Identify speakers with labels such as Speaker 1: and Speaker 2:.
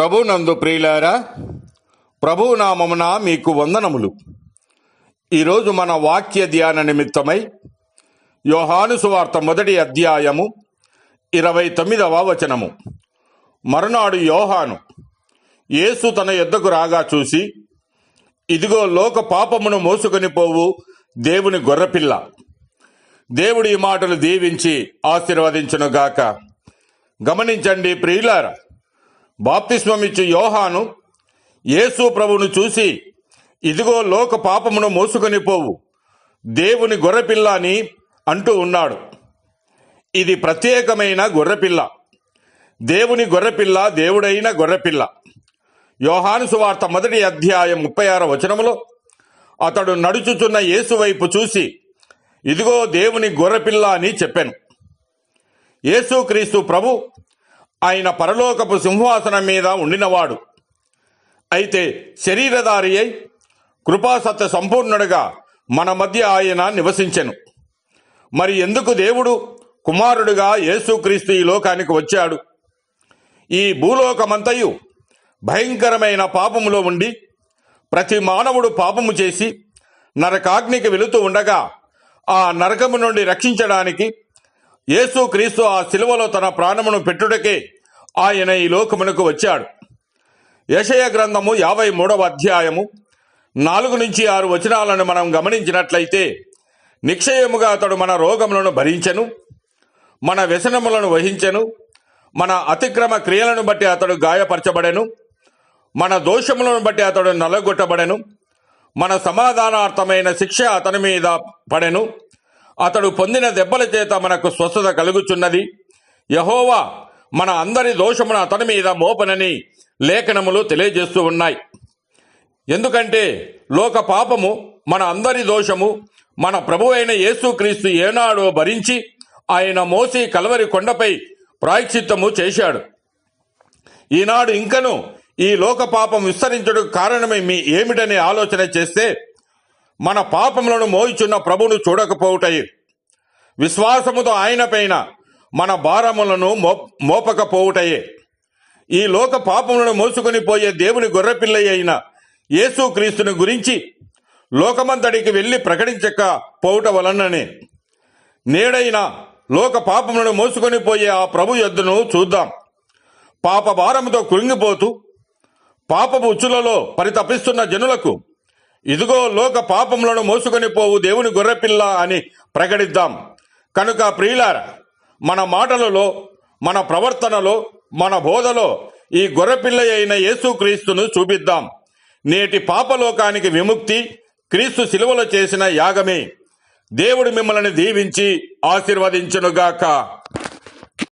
Speaker 1: ప్రభునందు ప్రియులారా ప్రభు నామమున మీకు వందనములు. ఈరోజు మన వాక్య ధ్యాన నిమిత్తమై యోహాను సువార్త మొదటి అధ్యాయము ఇరవై తొమ్మిదవ వచనము. మరునాడు యోహాను యేసు తన యొద్దకు రాగా చూసి ఇదిగో లోక పాపమును మోసుకొని పోవు దేవుని గొర్రెపిల్ల. దేవుడి ఈ మాటలు దీవించి ఆశీర్వదించునుగాక. గమనించండి ప్రియులారా బాప్తిస్వమిచ్చు యోహాను యేసు ప్రభును చూసి ఇదిగో లోక పాపమును మోసుకొని పోవు. దేవుని గొర్రెపిల్ల అని అంటూ ఉన్నాడు. ఇది ప్రత్యేకమైన గొర్రెపిల్ల. దేవుని గొర్రెపిల్ల దేవుడైన గొర్రెపిల్ల. యోహాను సువార్త మొదటి అధ్యాయం ముప్పై ఆరు వచనములో అతడు నడుచుచున్న యేసు వైపు చూసి ఇదిగో దేవుని గొర్రెపిల్ల అని చెప్పాను యేసుక్రీస్తు ప్రభు ఆయన పరలోకపు సింహాసనం మీద ఉండినవాడు. అయితే శరీరధారి అయి కృపాసత్య సంపూర్ణుడిగా మన మధ్య ఆయన నివసించెను. మరి ఎందుకు దేవుడు కుమారుడుగా యేసుక్రీస్తు ఈ లోకానికి వచ్చాడు? ఈ భూలోకమంతయు భయంకరమైన పాపములో ఉండి ప్రతి మానవుడు పాపము చేసి నరకాగ్నికి వెళుతూ ఉండగా ఆ నరకము నుండి రక్షించడానికి యేసు క్రీస్తు ఆ శిలువలో తన ప్రాణమును పెట్టుటకే ఆయన ఈ లోకమునకు వచ్చాడు. యశయ గ్రంథము యాభై మూడవ అధ్యాయము నాలుగు నుంచి ఆరు వచనాలను మనం గమనించినట్లయితే నిక్షయముగా అతడు మన రోగములను భరించెను మన వ్యసనములను వహించెను మన అతిక్రమ క్రియలను బట్టి అతడు గాయపరచబడెను మన దోషములను బట్టి అతడు నల్లగొట్టబడెను మన సమాధానార్థమైన శిక్ష అతని మీద పడెను. అతడు పొందిన దెబ్బల చేత మనకు స్వస్థత కలుగుచున్నది. యహోవా మన అందరి దోషమును అతని మీద మోపనని లేఖనములు తెలియజేస్తూ ఉన్నాయి. ఎందుకంటే లోక పాపము మన అందరి దోషము మన ప్రభు అయిన యేసుక్రీస్తు ఏనాడో భరించి ఆయన మోసి కలవరి కొండపై ప్రాయశ్చిత్తము చేశాడు. ఈనాడు ఇంకను ఈ లోక పాపం విస్తరించడం కారణమే మీ ఏమిటనే ఆలోచన చేస్తే మన పాపములను మోయిచున్న ప్రభును చూడకపోవుటయి. విశ్వాసముతో ఆయన పైన మన భారములను మో మోపకపోవుటయే. ఈ లోక పాపములను మోసుకొని పోయే దేవుని గొర్రెపిల్ల అయిన యేసుక్రీస్తుని గురించి లోకమంతడికి వెళ్ళి ప్రకటించక పోవుట వలననే. నేడైనా లోక పాపములను మోసుకొని పోయే ఆ ప్రభు యొద్దను చూద్దాం. పాప భారముతో కృంగిపోతూ పాపపు ఉచ్చులలో పరితపిస్తున్న జనులకు ఇదిగో లోక పాపములను మోసుకొని పోవు దేవుని గొర్రెపిల్ల అని ప్రకటిద్దాం. కనుక ప్రియులార మన మాటలలో మన ప్రవర్తనలో మన బోధలో ఈ గొర్రెపిల్ల అయిన యేసుక్రీస్తును చూపిద్దాం. నేటి పాపలోకానికి విముక్తి క్రీస్తు శిలువలు చేసిన యాగమే. దేవుడు మిమ్మల్ని దీవించి ఆశీర్వదించునుగాక.